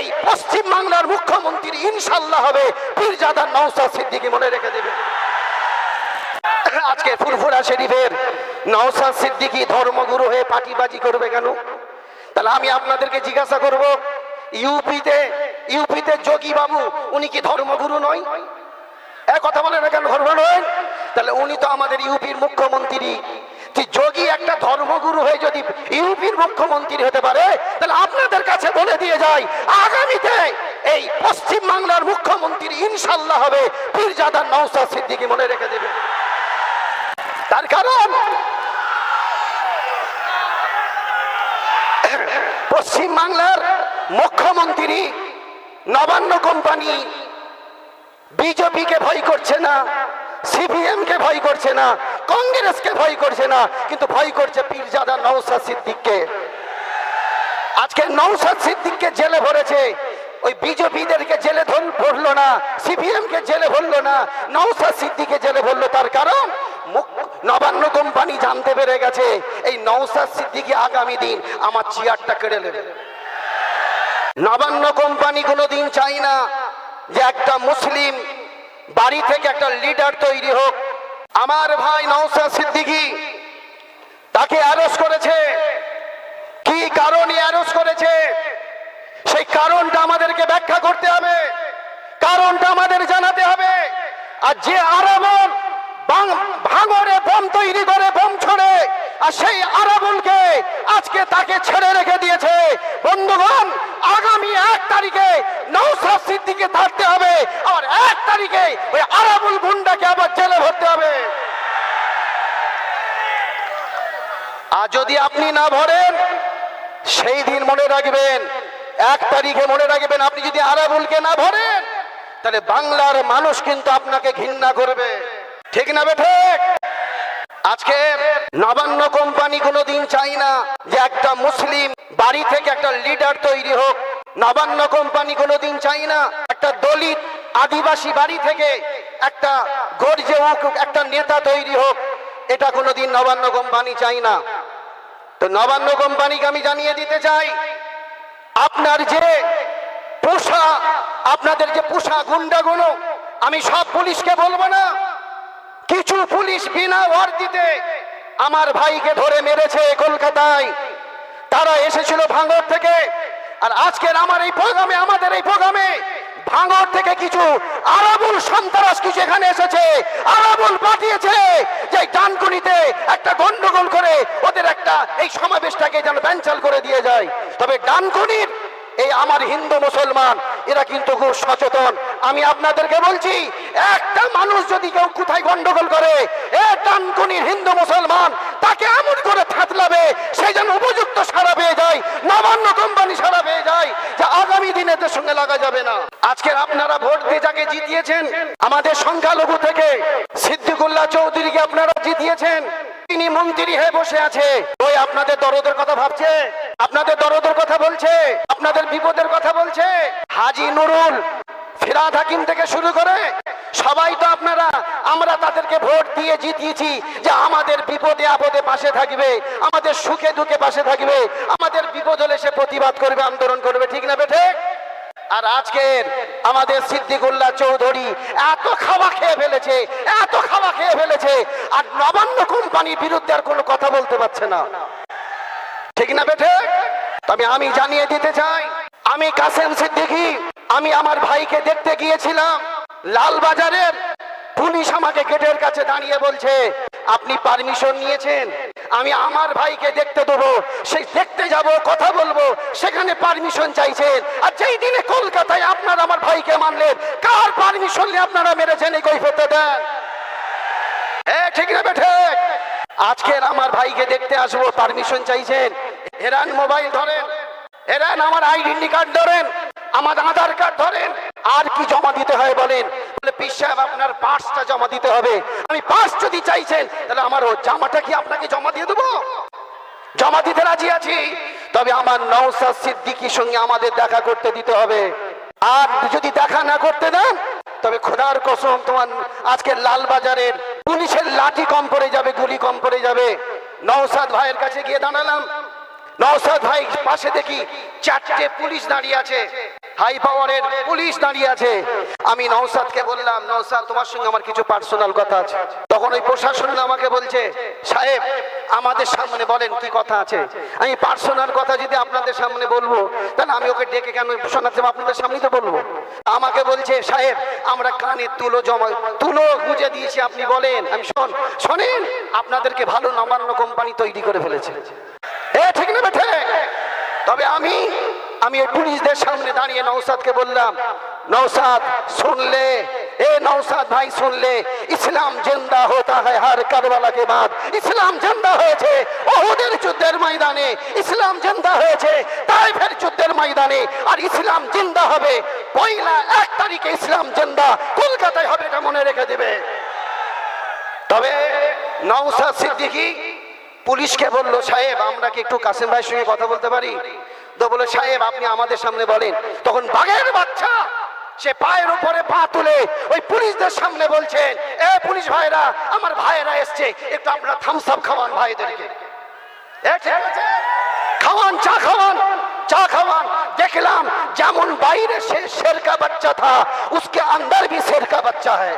এই পশ্চিম বাংলার মুখ্যমন্ত্রী ইনশাল্লাহ হবে। পীরজাদা নওসাদ সিদ্দিকী মনে রেখে দেবে। আজকে ফুরফুরা শরীফের নওসাদ সিদ্দিকী ধর্মগুরু হয়ে পাটিবাজি করবে কেন? তাহলে আমি আপনাদেরকে জিজ্ঞাসা করব, ইউপিতে ইউপিতে যোগী বাবু, উনি কি ধর্মগুরু নয়? এ কথা বলে না কেন ধর্ম নয়? তাহলে উনি তো আমাদের ইউপির মুখ্যমন্ত্রী। ধর্মগুরু হয়ে যদি ইউপির মুখ্যমন্ত্রী হতে পারে, তাহলে আপনাদের কাছে বলে দিয়ে যাই, আগামীতে এই পশ্চিম বাংলার মুখ্যমন্ত্রী ইনশাল্লাহ হবে পীরজাদা নওসাদ সিদ্দিকী মনে রেখে দেবে। তার কারণ, পশ্চিম বাংলার মুখ্যমন্ত্রী নবান্ন কোম্পানি বিজেপিকে ভয় করছে না সিপিএম কে ভয় করছে না কংগ্রেসকে ভয় করছে না, কিন্তু ভয় করছে পীরজাদা নৌসাদ সিদ্দিককে। আজকে নৌসাদ সিদ্দিককে জেলে ভরেছে, ওই বিজেপিদেরকে জেলে ভরলো না সিপিএম কে জেলে ভরলো না নৌসাদ সিদ্দিকে জেলে ভরলো, তার কারণ নবান্ন কোম্পানি জানতে পেরে গেছে, এই নৌসাদ সিদ্দিকি আগামী দিন আমার চেয়ারটা কেড়ে নেবে। নবান্ন কোম্পানি কোনোদিন চাই না যে একটা মুসলিম বাড়ি থেকে একটা লিডার তৈরি হোক আমার ভাই নৌসাদ সিদ্দিকী তাকে অ্যারেস্ট করেছে। কি কারণে অ্যারেস্ট করেছে? সেই কারণটা আমাদেরকে ব্যাখ্যা করতে হবে। কারণটা আমাদের জানাতে হবে। আর যে বাং- ভাঙরে বোম তৈরি করে বোম ছড়ে, আর সেই আরাবুলকে আজকে তাকে ছেড়ে রেখে দিয়েছে। বন্ধুগণ, আগামী এক তারিখে নৌসাদ সিদ্দিকে থাকতে হবে আর এক তারিখে ওই আরাবুল গুন্ডাকে আবার জেলে ভরতে হবে আর যদি আপনি না ভরেন, সেই দিন মনে রাখবেন, এক তারিখে মনে রাখবেন আপনি যদি আরাবুলকে না ভরেন, তাহলে বাংলার মানুষ কিন্তু আপনাকে ঘৃণা করবে। ঠিক না বেঠে আজকে নবান্ন কোম্পানি কোনো দিন চাই না যে একটা মুসলিম বাড়ি থেকে একটা লিডার তৈরি হোক। নবান্ন কোম্পানি কোনোদিন চাই না একটা দলিত আদিবাসী বাড়ি থেকে একটা গর্জে হোক একটা নেতা তৈরি হোক। এটা কোনোদিন নবান্ন কোম্পানি চাই না। তো নবান্ন কোম্পানিকে আমি জানিয়ে দিতে চাই, আপনার যে পোষা, আপনাদের যে পোষা গুন্ডাগুলো, আমি সব পুলিশকে বলব না। কিছু পুলিশ বিনা ওয়ার্দিতে আমার ভাইকে ধরে মেরেছে কলকাতায়। তারা এসেছিল ভাঙর থেকে। আর আজকের আমার এই প্রোগ্রামে, আমাদের এই প্রোগ্রামে ভাঙর থেকে কিছু আরাবুল সন্ত্রাস কিছু এখানে এসেছে। আরাবুল পাঠিয়েছে যে ডানকুনিতে একটা গন্ডগোল করে ওদের একটা এই সমাবেশটাকে যেন ব্যাঞ্চাল করে দিয়ে যায়। তবে ডানকুনির এই আমার হিন্দু মুসলমান, এরা কিন্তু খুব সচেতন। আমি আপনাদেরকে বলছি, একটা মানুষ যদি কেউ কোথায় গন্ডগোল করে, এ ডানকুনির হিন্দু মুসলমান তাকে এমন করে থাতলাবে, সে যেন উপযুক্ত সারা পেয়ে যায় নবান্ন কোম্পানি সারা পেয়ে যায় যে আগামী দিনে এদের সঙ্গে লাগা যাবে না আজকের আপনারা ভোট দিয়ে যাকে জিতিয়েছেন, আমাদের সংখ্যালঘু থেকে সিদ্দিকুল্লাহ চৌধুরীকে আপনারা জিতিয়েছেন। তিনি মন্ত্রী হয়ে বসে আছে। ওই আপনাদের দরদের কথা ভাবছে? আপনাদের দরদের কথা বলছে? আপনাদের বিপদের কথা বলছে? হাজি নুরুল, ফিরাদ হাকিম থেকে শুরু করে সবাই তো আপনারা, আমরা তাদেরকে ভোট দিয়ে জিতিয়েছি যে আমাদের বিপদে আপদে পাশে থাকবে, আমাদের সুখে দুঃখে পাশে থাকবে, আমাদের বিপদ হলে সে প্রতিবাদ করবে, আন্দোলন করবে, ঠিক না বেঠে? আর আজকের আমাদের সিদ্দিকুল্লাহ চৌধুরী এত খাওয়া খেয়ে ফেলেছে, এত খাওয়া খেয়ে ফেলেছে, আর নবান্ন কোম্পানির বিরুদ্ধে আর কোনো কথা বলতে পারছে না। ঠিক না বেঠে? তবে আমি জানিয়ে দিতে চাই, আমি কাসেম সিদ্দিকী, আমি আমার ভাইকে দেখতে গিয়েছিলাম, লালবাজারের পুলিশ আমাকে গেটের কাছে দাঁড়িয়ে বলছে, আপনি পারমিশন নিয়েছেন? আমি আমার ভাইকে দেখতে দেবো সেই দেখতে যাব, কথা বলব, সেখানে পারমিশন চাইছেন। আর যেই দিনে কলকাতায় আপনার আমার ভাইকে মানলেন, কার পারমিশন নিয়ে আপনারা মেরেছেন এই কৈফতে দেন? হ্যাঁ ঠিক না বেঠে আজকের আমার ভাইকে দেখতে আসব পারমিশন চাইছেন। হেরান মোবাইল ধরেন। হেরান আমার আইডেন্টি কার্ড ধরেন। আমার আধার কার্ড ধরেন। আর কি জমা দিতে হয় বলেন? আপনার পার্সটা জমা দিতে হবে। আমি পার্স যদি চাইছেন, তাহলে আমার জামাটা কি আপনাকে জমা দিয়ে দেবো? জমা দিতে রাজি আছি, তবে আমার নওসাদ সিদ্দিকির সঙ্গে আমাদের দেখা করতে দিতে হবে। আর যদি দেখা না করতে দেন, তবে খোদার কসম, তোমার আজকে লালবাজারের পুলিশের লাঠি কম পড়ে যাবে, গুলি কম পড়ে যাবে। নওসাদ ভাইয়ের কাছে গিয়ে দাঁড়ালাম। নওসাদ ভাই পাশে দেখি চারটে পুলিশ দাঁড়িয়ে আছে। হাই পাওয়ারের পুলিশ দাঁড়িয়ে আছে। আমি নৌসাদকে বললাম নওসাদ তোমার সঙ্গে আমার কিছু পার্সোনাল কথা আছে। তখন ওই প্রশাসন আমাকে বলছে, সাহেব, আমাদের সামনে বলেন কি কথা আছে? আমি পার্সোনাল কথা যদি আপনাদের সামনে বলব, তাহলে আমি ওকে ডেকে কেন শোনাতে আপনাদের সামনেই তো বলব। আমাকে বলছে, সাহেব, আমরা কানে তুলো জমা, তুলো গুঁজে দিয়েছি, আপনি বলেন। আমি শোন, শোনেন, আপনাদেরকে ভালো নবান্ন কোম্পানি তৈরি করে ফেলেছে। এ, ঠিক না বেঠে তবে আমি আমি এই পুলিশদের সামনে দাঁড়িয়ে নৌসাদকে বললাম নৌসাদ শুনলে? এ নৌসাদ ভাই, শুনলে? ইসলাম জিন্দা হতা হয় হার কারবালা কে বাদ। ইসলাম জিন্দা হয়েছে ওহুদের যুদ্ধের ময়দানে। ইসলাম জিন্দা হয়েছে তাইফের যুদ্ধের ময়দানে। আর ইসলাম জিন্দা হবে পয়লা এক তারিখে ইসলাম জিন্দা কলকাতায় হবে এটা মনে রেখে দেবে। তবে নৌসাদ সিদ্দিকী পুলিশকে বলল, সাহেব, আমরা কি একটু কাসিম ভাইয়ের সঙ্গে কথা বলতে পারি? তো বলে, সাহেব, আপনি আমাদের সামনে বলেন। তখন বাঘের বাচ্চা, সে পায়ের উপরে পা তুলে ওই পুলিশদের সামনে বলছেন, এ পুলিশ ভাইরা, আমার ভাইয়েরা এসছে, একটু আপনারা থামসাপ খাওয়ান ভাইদেরকে। খাওয়ান, চা খাওয়ান চা খাওয়ান। দেখলাম যেমন বাইরে সে শের বাচ্চা থা, উসকে আন্দর ভি শেরকা বাচ্চা হয়